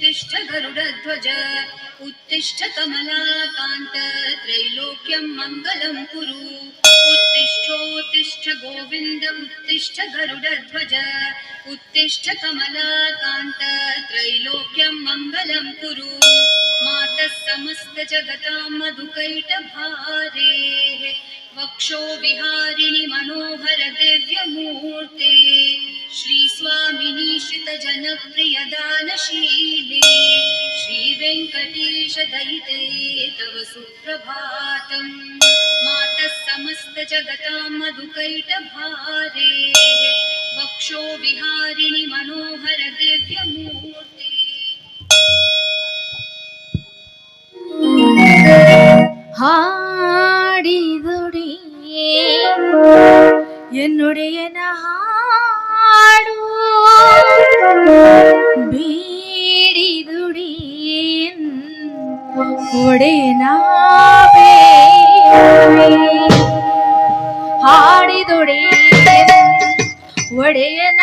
उत्तिष्ठ गरुडध्वज, उत्तिष्ठ कमलाकान्त, त्रैलोक्यं मङ्गलं कुरु। उत्तिष्ठोत्तिष्ठ गोविन्द, उत्तिष्ठ गरुडध्वज, उत्तिष्ठ कमलाकान्त, त्रैलोक्यं मङ्गलं कुरु। मातः समस्तजगतां मधुकैटभारेः वक्षो विहारिणि मनोहर दिव्यमूर्ते। श्रीस्वामिनी श्रितजनप्रियदानशीले श्रीवेङ्कटेश दयिते तव सुप्रभातम् मातः समस्तजगतां मधुकैटभारेः वक्षो विहारिणि मनोहर दिव्यमूर्ते ಹಾಡಿದುಡಿ ಎನ್ನುಡೆಯನ ಹಾಡು ಬೀಡಿದುಡಿ ಒಡೆಯನ ಬೇಡಿ. ಹಾಡಿದುಡಿ ಒಡೆಯನ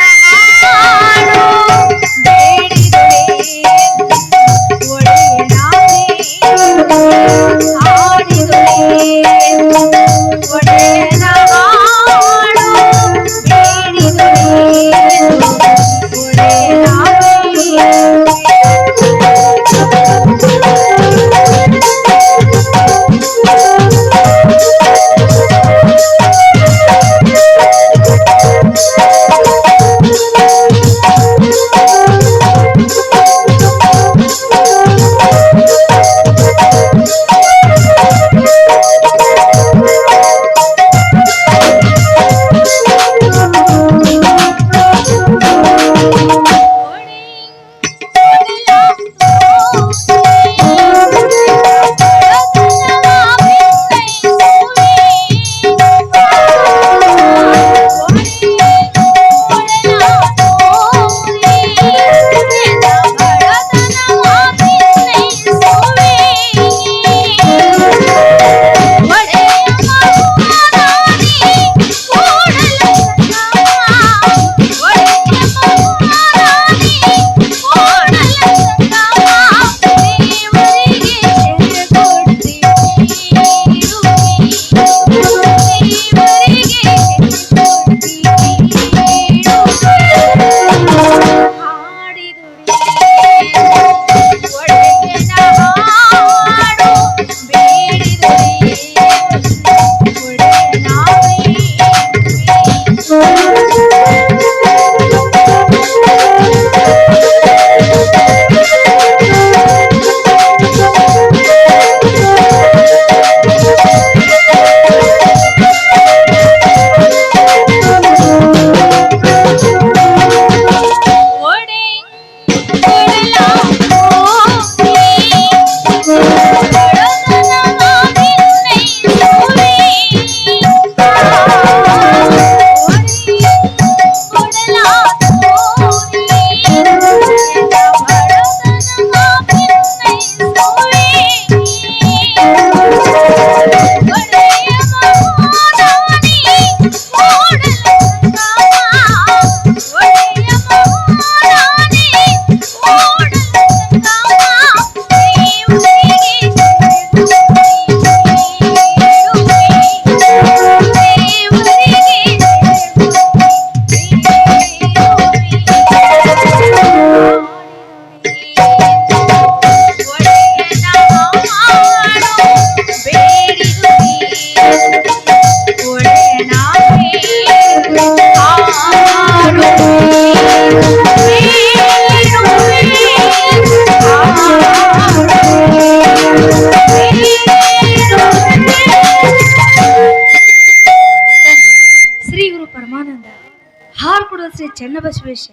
ಚನ್ನಬಸವೇಶ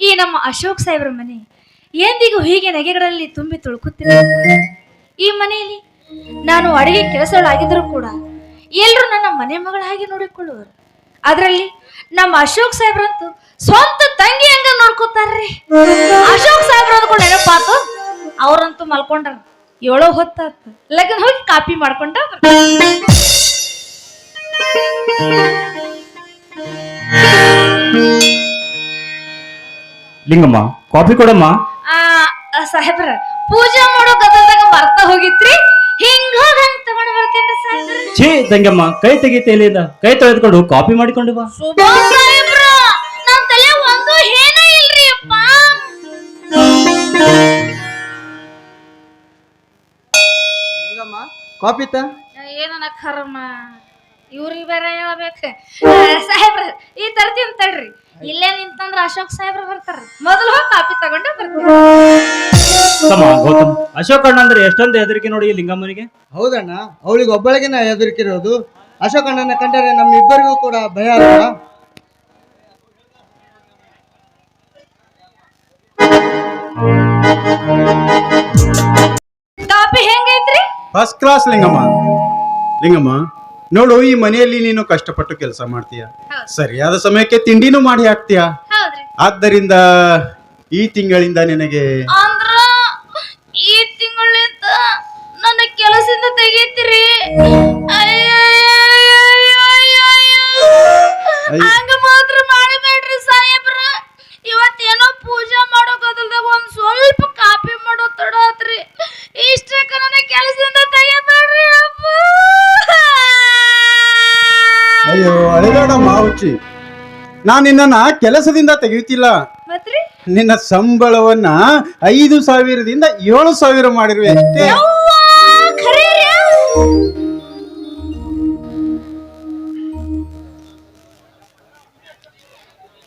ಈ ನಮ್ಮ ಅಶೋಕ್ ಸಾಹೇಬ್ರ ಮನೆ ಎಂದಿಗೂ ಹೀಗೆ ನೆಗೆಗಳಲ್ಲಿ ತುಂಬಿ ತುಳುಕುತ್ತಿಲ್ಲ. ಈ ಮನೆಯಲ್ಲಿ ನಾನು ಅಡಿಗೆ ಕೆಲಸಗಳಾಗಿದ್ದರೂ ಕೂಡ ಎಲ್ಲರೂ ನನ್ನ ಮನೆ ಮಗಳ ಹಾಗೆ ನೋಡಿಕೊಳ್ಳುವರು. ಅದರಲ್ಲಿ ನಮ್ಮ ಅಶೋಕ್ ಸಾಹೇಬ್ರಂತೂ ಸ್ವಂತ ತಂಗಿ ಹಂಗ ನೋಡ್ಕೋತಾರ್ರಿ. ಅಶೋಕ್ ಸಾಹೇಬ್ರ ಅಂದ್ಕೊಂಡು ನೆನಪಾತು ಅವ್ರಂತೂ ಮಲ್ಕೊಂಡ್ರ. ಏಳೋ ಹೊತ್ತಾತು. ಲಗ್ನ ಹೋಗಿ ಕಾಪಿ ಮಾಡ್ಕೊಂಡ ಲಿಂಗಮ್ಮ ಕಾಫಿ ಕೊಡಮ್ಮ. ಸಾಹೇಬ್ರ ಪೂಜೆ ಮಾಡೋ ಗದಲ್ದಾಗ ಮರ್ತಾ ಹೋಗಿತ್ರಿ? ಹಿಂಗ ಹೋಗ್ ತಗೊಂಡ್ ಬರ್ತೀನಿ ಸಾಹೇಬ್ರ? ಛೀ ತಂಗಮ್ಮ ಕೈ ತೆಗಿತೇಲಿ ಇಲ್ಲಿಂದ ಕೈ ತೊಳೆದ್ಕೊಂಡು ಕಾಪಿ ಮಾಡಿಕೊಂಡು ಬಾ. ಸುಬಾ ಸಾಹೇಬ್ರ ನಮ್ ತಲೆ ಒಂದು ಏನ ಇಲ್ರಿ ಅಪ್ಪ. ಹಂಗಮ್ಮ ಕಾಪಿ ತ. ಏನನ ಖರಮ್ಮ ಇವ್ರಿಗೆ ಬೇರೆ ಹೇಳ್ಬೇಕು ಸಾಹೇಬ್ರ ಈ ತರ್ತೀನಿ ತಡ್ರಿ. ಇಲ್ಲೇ ನಿಂತಂದ್ರ ಅಶೋಕ್ ಸಾಹೇಬ್ರ ಬರ್ತಾರ ಮೊದಲು ಹೋಗಿ ಕಾಪಿ ತಗೊಂಡ ತಮ್ಮ ಗೌತಮ್ ಅಶೋಕ್ ಅಣ್ಣ ಅಂದ್ರೆ ಎಷ್ಟೊಂದು ಹೆದರಿಕೆ ನೋಡಿ ಈ ಲಿಂಗಮ್ಮನಿಗೆ? ಹೌದಣ್ಣ ಅವಳಿಗೆ ಒಬ್ಬಳಿಗೆನ ನಾ ಹೆದರಿಕಿರೋದು ಅಶೋಕ್ ಅಣ್ಣನ ಕಂಡರೆ ನಮ್ಮಿಬ್ಬರಿಗೂ ಕೂಡ ಭಯ ಅಲ್ವಾ? Coffee ಹೆಂಗೈತ್ರಿ? First class Lingamma. Lingamma ನೋಡು ಈ ಮನೆಯಲ್ಲಿ ನೀನು ಕಷ್ಟಪಟ್ಟು ಕೆಲಸ ಮಾಡ್ತೀಯ. ಸರಿಯಾದ ಸಮಯಕ್ಕೆ ತಿಂಡಿನೂ ಮಾಡಿ ಹಾಕ್ತೀಯ? ಆದ್ದರಿಂದ ಈ ತಿಂಗಳಿಂದ ನಿನಗೆ ನಾನು ನಿನ್ನನ್ನ ಕೆಲಸದಿಂದ ತೆಗೆಯುತ್ತಿಲ್ಲ. ನಿನ್ನ ಸಂಬಳವನ್ನ ಐದು ಸಾವಿರದಿಂದ ಏಳು ಸಾವಿರ ಮಾಡಿರುವೆ ಅಷ್ಟೇ?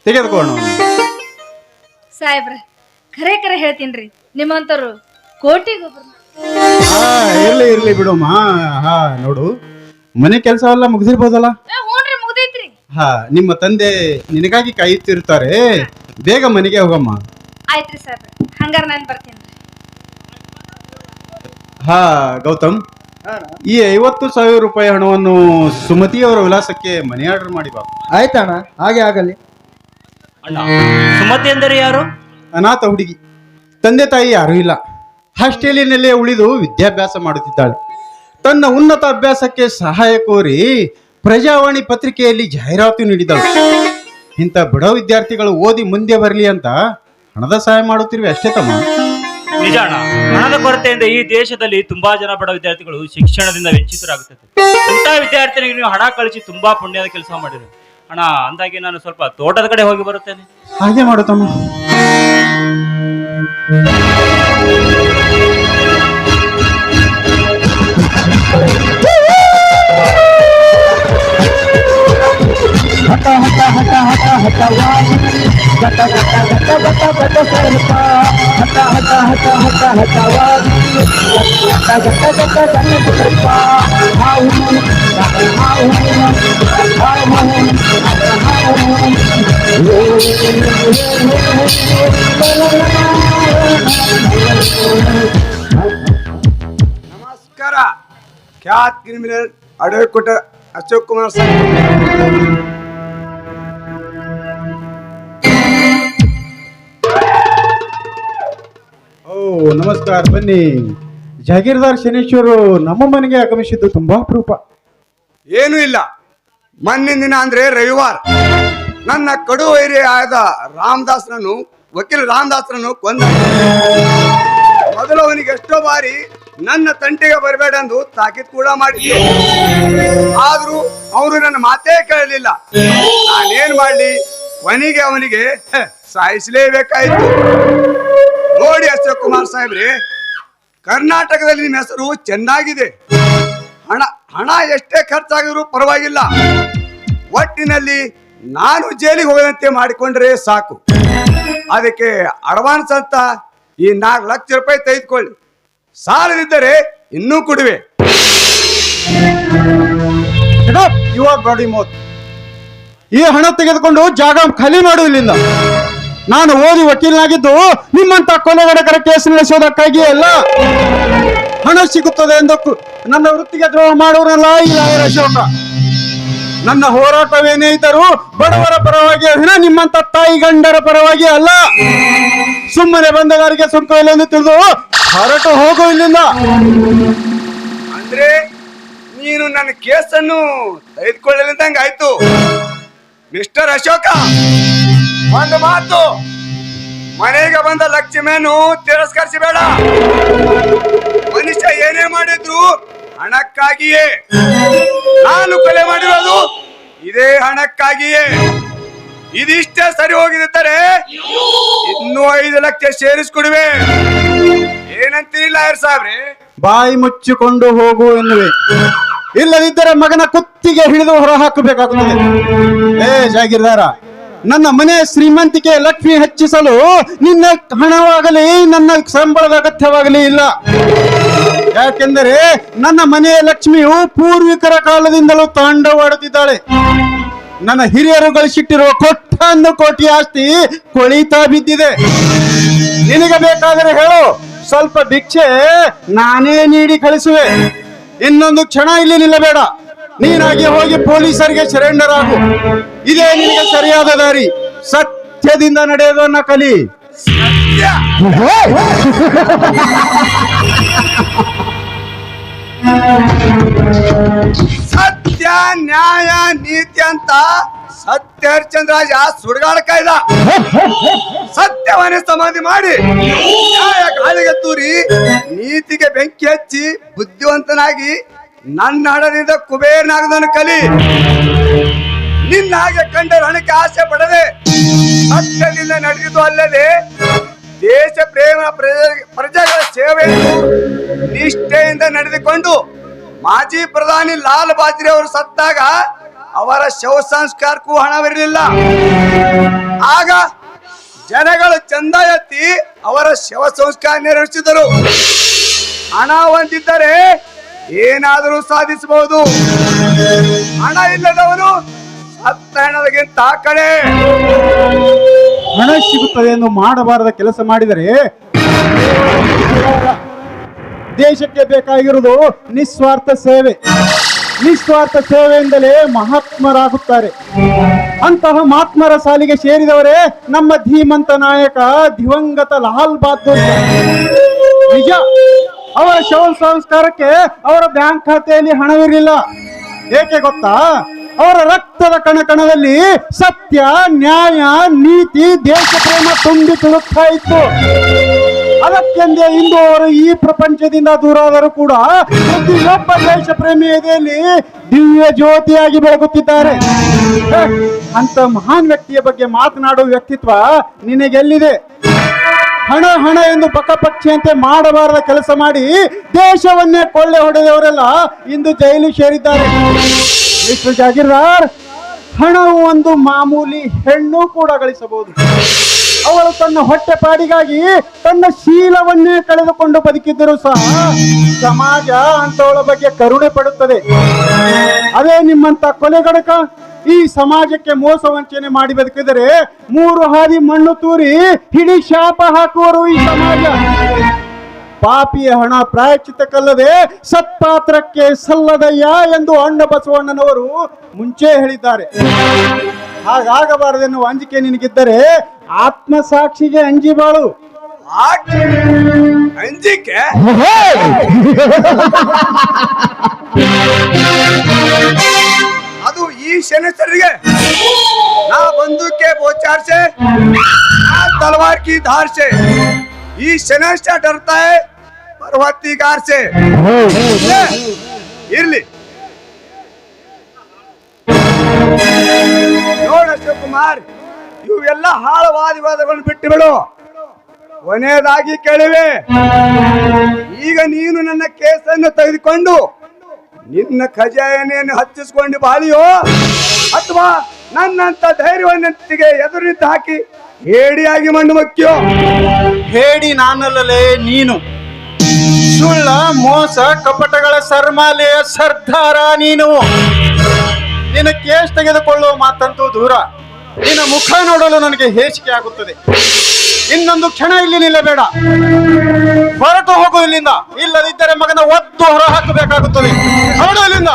ತೆಗೆದುಕೋಣ ಸಾಹೇಬ್ರ ಖರೆ ಖರೆ ಹೇಳ್ತೀನ್ರಿ. ನಿಮ್ಮಂತರು ಕೋಟಿ ಹಾ ಇರ್ಲಿ ಇರ್ಲಿ ಬಿಡು ಹಾ ನೋಡು. ಮನೆ ಕೆಲಸ ಎಲ್ಲ ಮುಗಿದಿರ್ಬೋದಲ್ಲ? ಹಾ ನಿಮ್ಮ ತಂದೆ ನಿನಗಾಗಿ ಕಾಯುತ್ತಿರ್ತಾರೆ ಬೇಗ ಮನೆಗೆ ಹೋಗಮ್ಮ. ಆಯ್ತ್ರಿ ಸರ್. ಹಂಗಾರ ನಾನು ಬರ್ತೀನಿ ಹಾ ಗೌತಮ್. ಈ ಐವತ್ತು ಸಾವಿರ ರೂಪಾಯಿ ಹಣವನ್ನು ಸುಮತಿಯವರ ವಿಳಾಸಕ್ಕೆ ಮನಿ ಆರ್ಡರ್ ಮಾಡಿ ಬಾ ಆಯ್ತಣ್ಣ ಹಾಗೆ ಆಗಲಿ. ಅಣ್ಣ ಸುಮತಿ ಎಂದರೆ ಯಾರು? ಅನಾಥ ಹುಡುಗಿ. ತಂದೆ ತಾಯಿ ಯಾರೂ ಇಲ್ಲ. ಹಾಸ್ಟೆಲಿನಲ್ಲೇ ಉಳಿದು ವಿದ್ಯಾಭ್ಯಾಸ ಮಾಡುತ್ತಿದ್ದಾಳೆ. ತನ್ನ ಉನ್ನತ ಅಭ್ಯಾಸಕ್ಕೆ ಸಹಾಯ ಕೋರಿ ಪ್ರಜಾವಾಣಿ ಪತ್ರಿಕೆಯಲ್ಲಿ ಜಾಹೀರಾತು ನೀಡಿದಳು. ಇಂಥ ಬಡ ವಿದ್ಯಾರ್ಥಿಗಳು ಓದಿ ಮುಂದೆ ಬರಲಿ ಅಂತ ಹಣದ ಸಹಾಯ ಮಾಡುತ್ತಿರುವೆ ಅಷ್ಟೇ ತಮ್ಮ. ನಿಜಾಣ ಅಣ್ಣ ಹಣದ ಕೊರತೆಯಿಂದ ಈ ದೇಶದಲ್ಲಿ ತುಂಬಾ ಜನ ಬಡ ವಿದ್ಯಾರ್ಥಿಗಳು ಶಿಕ್ಷಣದಿಂದ ವಂಚಿತರಾಗುತ್ತದೆ ಇಂಥ ವಿದ್ಯಾರ್ಥಿನಿಗೆ ನೀವು ಹಣ ಕಳಿಸಿ ತುಂಬಾ ಪುಣ್ಯದ ಕೆಲಸ ಮಾಡಿದ್ರು. ಅಣ್ಣ ಅಂದಾಗಿ ನಾನು ಸ್ವಲ್ಪ ತೋಟದ ಕಡೆ ಹೋಗಿ ಬರುತ್ತೇನೆ. ಹಾಗೆ ಮಾಡು ತಮ್ಮ. हटा हटा हटा हटा हटा वाली गटा गटा गटा गटा गटा सरपा। हटा हटा हटा हटा हटा वाली गटा गटा गटा गटा सरपा। हाउ मन हाउ मन हाउ मन हाउ मन ले नमस्कार ख्यात क्रिमिनल अडर अशोक कुमार सर। ನಮಸ್ಕಾರ, ಬನ್ನಿ. ಜಾಗೀರ್ದಾರ್ ಶನೇಶ್ವರು ನಮ್ಮ ಮನೆಗೆ ಆಗಮಿಸಿದ್ದು ತುಂಬಾ ಅಪರೂಪ. ಏನೂ ಇಲ್ಲ. ಮಣ್ಣಿನ ದಿನ ಅಂದ್ರೆ ರವಿವಾರ. ನನ್ನ ಕಡು ವೈರಿ ಆದ ರಾಮದಾಸ್ರನ್ನು ವಕೀಲ ರಾಮದಾಸ್ರನ್ನು ಕೊಂದ. ಮೊದಲು ಅವನಿಗೆ ಎಷ್ಟೋ ಬಾರಿ ನನ್ನ ತಂಟೆಗೆ ಬರಬೇಡ ಎಂದು ತಾಕೀತ್ ಕೂಡ ಮಾಡಿದ್ದೆ. ಆದ್ರೂ ಅವರು ನನ್ನ ಮಾತೇ ಕೇಳಲಿಲ್ಲ. ನಾನೇನ್ ಮಾಡ್ಲಿ? ಕೊನೆಗೆ ಅವನಿಗೆ ಸಾಯಿಸಲೇಬೇಕಾಯ್ತು. ನೋಡಿ ಅಶೋಕ್ ಕುಮಾರ್ ಸಾಹೇಬ್ರೆ, ಕರ್ನಾಟಕದಲ್ಲಿ ನಿಮ್ಮ ಹೆಸರು ಚೆನ್ನಾಗಿದೆ. ಹಣ ಹಣ ಎಷ್ಟೇ ಖರ್ಚಾಗಿದ್ರು ಪರವಾಗಿಲ್ಲ. ಒಟ್ಟಿನಲ್ಲಿ ನಾನು ಜೈಲಿಗೆ ಹೋಗದಂತೆ ಮಾಡಿಕೊಂಡ್ರೆ ಸಾಕು. ಅದಕ್ಕೆ ಅಡ್ವಾನ್ಸ್ ಅಂತ ಈ ನಾಲ್ಕು ಲಕ್ಷ ರೂಪಾಯಿ ತೆಗೆದುಕೊಳ್ಳಿ. ಸಾಲದಿದ್ದರೆ ಇನ್ನೂ ಕೊಡುವೆ. ಮೋತ್. ಈ ಹಣ ತೆಗೆದುಕೊಂಡು ಜಾಗ ಖಾಲಿ ಮಾಡು ಇಲ್ಲಿಂದ ನಾನು ಓದಿ ವಕೀಲನಾಗಿದ್ದು ನಿಮ್ಮಂತ ಕೊಲೆಗಡಕರ ಕೇಸ್ ನಡೆಸೋದಕ್ಕಾಗಿ ಅಲ್ಲ. ಹಣ ಸಿಗುತ್ತದೆ ಎಂದು ನನ್ನ ವೃತ್ತಿಗೆ ದ್ರೋಹ ಮಾಡುವರಲ್ಲ ಈ ಅಶೋಕ ನನ್ನ ಹೋರಾಟವೇನೇ ಇದ್ದರೂ ಬಡವರ ಪರವಾಗಿ ವಿನ ನಿಮ್ಮಂತ ತಾಯಿ ಗಂಡರ ಪರವಾಗಿ ಅಲ್ಲ. ಸುಮ್ಮನೆ ಬಂದಗಾರಿಗೆ ಸುಂಕ ಇಲ್ಲ ಎಂದು ತಿಳಿದು ಹೊರಟು ಹೋಗು ಇಲ್ಲಿಂದ. ಅಂದ್ರೆ ನೀನು ನನ್ನ ಕೇಸನ್ನು ತೆಗೆದುಕೊಳ್ಳಲಿದ್ದಂಗೆ ಆಯ್ತು ಮಿಸ್ಟರ್ ಅಶೋಕ! ಒಂದು ಮಾತು. ಮನೆಗೆ ಬಂದ ಲಕ್ಷ್ಮಿಯನ್ನು ತಿರಸ್ಕರಿಸಬೇಡ. ಮನುಷ್ಯ ಏನೇ ಮಾಡಿದ್ರು ಹಣಕ್ಕಾಗಿಯೇ. ನಾನು ಕೊಲೆ ಮಾಡಿರೋದು ಇದೇ ಹಣಕ್ಕಾಗಿಯೇ. ಇದಿಷ್ಟೇ ಸರಿ ಹೋಗಿದ್ದರೆ ಇನ್ನೂ ಐದು ಲಕ್ಷ ಸೇರಿಸ್ಕೊಡುವೆ ಏನಂತೀರಿ ಲಾಯರ್ ಸಾಬ್ರಿ ಬಾಯಿ ಮುಚ್ಚಿಕೊಂಡು ಹೋಗು ಎನ್ನುವೆ. ಇಲ್ಲದಿದ್ದರೆ ಮಗನ ಕುತ್ತಿಗೆ ಹಿಡಿದು ಹೊರ ಹಾಕಬೇಕಾಗುತ್ತದೆ ಏ, ಜಾಗೀರ್ದಾರ ನನ್ನ ಮನೆ ಶ್ರೀಮಂತಿಕೆ ಲಕ್ಷ್ಮಿ ಹೆಚ್ಚಿಸಲು ನಿನ್ನ ಹಣವಾಗಲಿ, ನನ್ನ ಸಂಬಳದ ಅಗತ್ಯವಾಗಲಿ ಇಲ್ಲ. ಯಾಕೆಂದರೆ ನನ್ನ ಮನೆಯ ಲಕ್ಷ್ಮಿಯು ಪೂರ್ವಿಕರ ಕಾಲದಿಂದಲೂ ತಾಂಡವಾಡುತ್ತಿದ್ದಾಳೆ. ನನ್ನ ಹಿರಿಯರು ಗಳಿಸಿಟ್ಟಿರುವ ಕೊಟ್ಟೊಂದು ಕೋಟಿ ಆಸ್ತಿ ಕೊಳಿತಾ ಬಿದ್ದಿದೆ. ನಿನಗೆ ಬೇಕಾದರೆ ಹೇಳು, ಸ್ವಲ್ಪ ಭಿಕ್ಷೆ ನಾನೇ ನೀಡಿ ಕಳಿಸುವೆ. ಇನ್ನೊಂದು ಕ್ಷಣ ಇಲ್ಲಿ ನಿಲ್ಲಬೇಡ. ನೀನಾಗಿ ಹೋಗಿ ಪೊಲೀಸರಿಗೆ ಸರೆಂಡರ್ ಆಗು ಇದೇ ನಿನಗೆ ಸರಿಯಾದ ದಾರಿ. ಸತ್ಯದಿಂದ ನಡೆಯೋದನ್ನ ಕಲಿ! ಸತ್ಯ, ನ್ಯಾಯ, ನೀತಿ ಅಂತ ಸತ್ಯ ಹರಿಚಂದ್ರಾಜ ಸುಡುಗಾಡ ಕಾಯ್ದ. ಸತ್ಯವನ್ನೇ ಸಮಾಧಿ ಮಾಡಿ ನ್ಯಾಯ ಗಾಳಿಗೆ ತೂರಿ ನೀತಿಗೆ ಬೆಂಕಿ ಹಚ್ಚಿ ಬುದ್ಧಿವಂತನಾಗಿ ನನ್ನ ಹಣದಿಂದ ಕುಬೇರನಾಗದನ್ನು ಕಲಿ. ನಿನ್ನ ಹಾಗೆ ಕಂಡರ ಹಣಕ್ಕೆ ಆಸೆ ಪಡದೆ ಸತ್ಯದಿಂದ ನಡೆದಿದ್ದು ಅಲ್ಲದೆ, ದೇಶ ಪ್ರೇಮ ಪ್ರಜೆ- ಪ್ರಜೆಗಳ ಸೇವೆಯನ್ನು ನಿಷ್ಠೆಯಿಂದ ನಡೆದುಕೊಂಡು, ಮಾಜಿ ಪ್ರಧಾನಿ ಲಾಲ್ ಬಾಜ್ರಿ ಅವರು ಸತ್ತಾಗ ಅವರ ಶವ ಸಂಸ್ಕಾರಕ್ಕೂ ಹಣವಿರಲಿಲ್ಲ ಆಗ ಜನಗಳು ಚಂದ ಎತ್ತಿ ಅವರ ಶವ ಸಂಸ್ಕಾರ ನೆರವೇರಿಸಿದರು. ಹಣ ಹೊಂದಿದ್ದರೆ ಏನಾದರೂ ಸಾಧಿಸಬಹುದು. ಹಣ ಇಲ್ಲದವನು ಸತ್ತ ಹಣದಗಿಂತ ಕಡೆ. ಹಣ ಸಿಗುತ್ತದೆ ಎಂದು ಮಾಡಬಾರದ ಕೆಲಸ ಮಾಡಿದರೆ ದೇಶಕ್ಕೆ ಬೇಕಾಗಿರುವುದು ನಿಸ್ವಾರ್ಥ ಸೇವೆ. ನಿಸ್ವಾರ್ಥ ಸೇವೆಯಿಂದಲೇ ಮಹಾತ್ಮರಾಗುತ್ತಾರೆ. ಅಂತಹ ಮಹಾತ್ಮರ ಸಾಲಿಗೆ ಸೇರಿದವರೇ ನಮ್ಮ ಧೀಮಂತ ನಾಯಕ ದಿವಂಗತ ಲಾಲ್ ಬಹದ್ದೂರ್. ನಿಜ. ಅವರ ಶವ ಸಂಸ್ಕಾರಕ್ಕೆ ಅವರ ಬ್ಯಾಂಕ್ ಖಾತೆಯಲ್ಲಿ ಹಣವಿರಲಿಲ್ಲ. ಏಕೆ ಗೊತ್ತಾ? ಅವರ ರಕ್ತದ ಕಣಕಣದಲ್ಲಿ ಸತ್ಯ, ನ್ಯಾಯ, ನೀತಿ, ದೇಶ ಪ್ರೇಮ ತುಂಬಿ ತುಳುಕ್ತಾ ಇತ್ತು. ಅದಕ್ಕೆಂದೇ ಇಂದು ಅವರು ಈ ಪ್ರಪಂಚದಿಂದ ದೂರಾದರೂ ಕೂಡ ಪ್ರತಿಯೊಬ್ಬ ದೇಶ ಪ್ರೇಮಿ ಎದೆಯಲ್ಲಿ ದಿವ್ಯ ಜ್ಯೋತಿಯಾಗಿ ಬೆಳಗುತ್ತಿದ್ದಾರೆ. ಅಂತ ಮಹಾನ್ ವ್ಯಕ್ತಿಯ ಬಗ್ಗೆ ಮಾತನಾಡುವ ವ್ಯಕ್ತಿತ್ವ ನಿನಗೆಲ್ಲಿದೆ? ಹಣ ಹಣ ಎಂದು ಪಕ್ಕಪಕ್ಷಿಯಂತೆ ಮಾಡಬಾರದ ಕೆಲಸ ಮಾಡಿ ದೇಶವನ್ನೇ ಕೊಳ್ಳೆ ಹೊಡೆದವರೆಲ್ಲ ಇಂದು ಜೈಲು ಸೇರಿದ್ದಾರೆ. ಮಿಸ್ಟರ್ ಜಾಗೀರ್ದಾರ್, ಹಣವು ಒಂದು ಮಾಮೂಲಿ ಹೆಣ್ಣು ಕೂಡ ಗಳಿಸಬಹುದು. ಅವಳು ತನ್ನ ಹೊಟ್ಟೆಪಾಡಿಗಾಗಿ ತನ್ನ ಶೀಲವನ್ನೇ ಕಳೆದುಕೊಂಡು ಬದುಕಿದ್ದರೂ ಸಹ ಸಮಾಜ ಅಂತವಳ ಬಗ್ಗೆ ಕರುಣೆ ಪಡುತ್ತದೆ. ಅದೇ ನಿಮ್ಮಂತ ಕೊಲೆಗಡಕ ಈ ಸಮಾಜಕ್ಕೆ ಮೋಸ ವಂಚನೆ ಮಾಡಿ ಬದುಕಿದರೆ ಮೂರು ಹಾದಿ ಮಣ್ಣು ತೂರಿ ಹಿಡಿ ಶಾಪ ಹಾಕುವರು ಈ ಸಮಾಜ. ಪಾಪಿಯ ಹಣ ಪ್ರಾಯಶ್ಚಿತಕ್ಕಲ್ಲದೆ ಸತ್ಪಾತ್ರಕ್ಕೆ ಸಲ್ಲದಯ್ಯ ಎಂದು ಅಣ್ಣ ಬಸವಣ್ಣನವರು ಮುಂಚೆ ಹೇಳಿದ್ದಾರೆ. ಹಾಗಾಗಬಾರದೆನ್ನುವ ಅಂಜಿಕೆ ನಿನಗಿದ್ದರೆ ಆತ್ಮ ಸಾಕ್ಷಿಗೆ ಅಂಜಿ ಬಾಳು. ಅಂಜಿಕೆ? ಅದು ಈ ಶನಸ್ಥರಿಗೆ ನಾ ಬಂದೂಕೆ ಬೋಚಾರ್ಸೆ ಆ तलवार की ಈ ಶನಸ್ಥ ಡರ್ತಾ है ಪರ್ವತಿಗಾರ್ से ಇರ್ಲಿ. ನೋಡ ಕುಮಾರ್ ಇವೆಲ್ಲ ಎಲ್ಲ ವಾದಿವಾದಗಳನ್ನು ಬಿಟ್ಟು ಬಿಡು ಕೊನೆಯದಾಗಿ ಕೇಳಿವೆ, ಈಗ ನೀನು ನನ್ನ ಕೇಸನ್ನು ತೆಗೆದುಕೊಂಡು ನಿನ್ನ ಖಜಾನೆಯನ್ನು ಹಚ್ಚಿಸಿಕೊಂಡು ಬಾಳಿಯೋ ಅಥವಾ ನನ್ನಂತ ಧೈರ್ಯವನ್ನಂತಿಗೆ ಎದುರು ನಿಂತು ಹಾಕಿ ಹೇಡಿಯಾಗಿ ಮಣ್ಣು ಮಕ್ಕಿಯೋ? ಹೇಳಿ ನಾನಲ್ಲಲೇ ನೀನು. ಸುಳ್ಳ, ಮೋಸ, ಕಪಟಗಳ ಸರ್ಮಾಲೆಯ ಸರ್ದಾರ ನೀನು. ನಿನ್ನ ಕೇಸ್ ತೆಗೆದುಕೊಳ್ಳುವ ಮಾತಂತೂ ದೂರ. ನಿನ್ನ ಮುಖ ನೋಡಲು ನನಗೆ ಹೇಚಿಕೆ ಆಗುತ್ತದೆ. ಇನ್ನೊಂದು ಕ್ಷಣ ಇಲ್ಲಿ ನಿಲ್ಲಬೇಡ. ಹೊರಟು ಹೋಗು ಇಲ್ಲಿಂದ. ಇಲ್ಲದಿದ್ದರೆ ಮಗನ ಒತ್ತು ಹೊರ ಹಾಕಬೇಕಾಗುತ್ತದೆ ಹೊರಡು ಇಲ್ಲಿಂದ.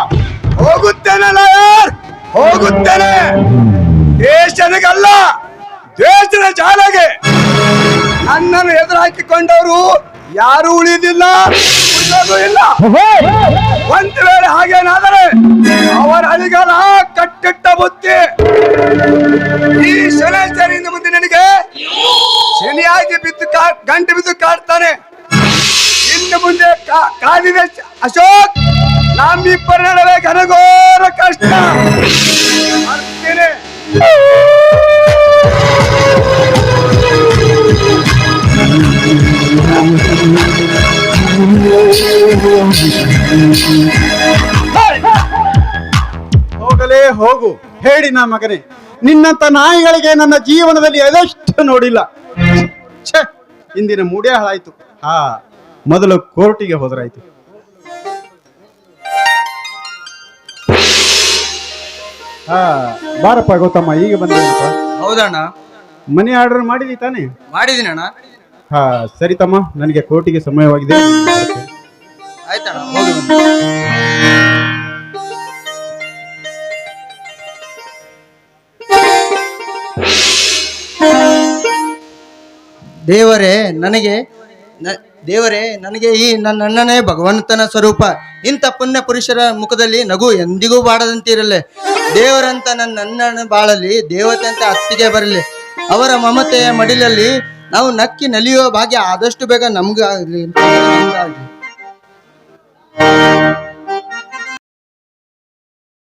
ಹೋಗುತ್ತೇನೆ ಲಾಯರ್. ಹೋಗುತ್ತೇನೆ. ದೇಶನಿಗಲ್ಲ. ದೇಶದ ಜಾಲಗೆ. ನನ್ನನ್ನು ಎದುರು ಹಾಕಿಕೊಂಡವರು ಯಾರು ಉಳಿದಿಲ್ಲ ಇಲ್ಲ. ಒಂದು ವೇಳೆ ಹಾಗೇನಾದರೆ ಈ ಶನಾಚಾರಿಯಿಂದ ಮುಂದೆ ನನಗೆ ಶನಿಯಾಗಿ ಬಿದ್ದು ಗಂಟು ಬಿದ್ದು ಕಾಡ್ತಾನೆ. ಇನ್ನು ಮುಂದೆ ಕಾದಿದೆ ಅಶೋಕ್ ನಮ್ಮಿಬ್ಬರ ನಡುವೆ ಘನಘೋರ ಕಷ್ಟ. ಹೋಗಲೇ ಹೋಗು. ಹೇಳಿ ನಾ ಮಗನೇ. ನಿನ್ನಂತ ನಾಯಿಗಳಿಗೆ ನನ್ನ ಜೀವನದಲ್ಲಿ ಅದೆಷ್ಟು ನೋಡಿಲ್ಲ. ಛೆ ಇಂದಿನ ಮೂಡೇ ಹಾಳಾಯ್ತು ಹಾ ಮೊದಲು ಕೋರ್ಟಿಗೆ ಹೋದ್ರಾಯ್ತು. ಹಾ ಬಾರಪ್ಪ ಗೌತಮ್ಮ ಈಗ ಬಂದೇನಪ್ಪ ಹೌದಣ್ಣ. ಮನಿ ಆರ್ಡರ್ ಮಾಡಿದಿ ತಾನೇ? ಮಾಡಿದೀನಿ ಅಣ್ಣ ಹಾ ಸರಿ ತಮ್ಮ ನನಗೆ ಕೋರ್ಟಿಗೆ ಸಮಯವಾಗಿದೆ. ಆಯ್ತಣ್ಣ ಹೋಗಿ ದೇವರೇ, ನನಗೆ ದೇವರೇ, ನನಗೆ ಈ ನನ್ನಣ್ಣನೇ ಭಗವಂತನ ಸ್ವರೂಪ. ಇಂಥ ಪುಣ್ಯ ಪುರುಷರ ಮುಖದಲ್ಲಿ ನಗು ಎಂದಿಗೂ ಬಾಡದಂತಿರಲಿ. ದೇವರಂತ ನನ್ನ ಅಣ್ಣನ ಬಾಳಲಿ ದೇವತೆ ಅಂತ ಅತ್ತಿಗೆ ಬರಲಿ. ಅವರ ಮಮತೆಯ ಮಡಿಲಲ್ಲಿ ನಾವು ನಕ್ಕಿ ನಲಿಯುವ ಭಾಗ್ಯ ಆದಷ್ಟು ಬೇಗ ನಮ್ಗಾಗಲಿ ನಮ್ಗಾಗ್ಲಿ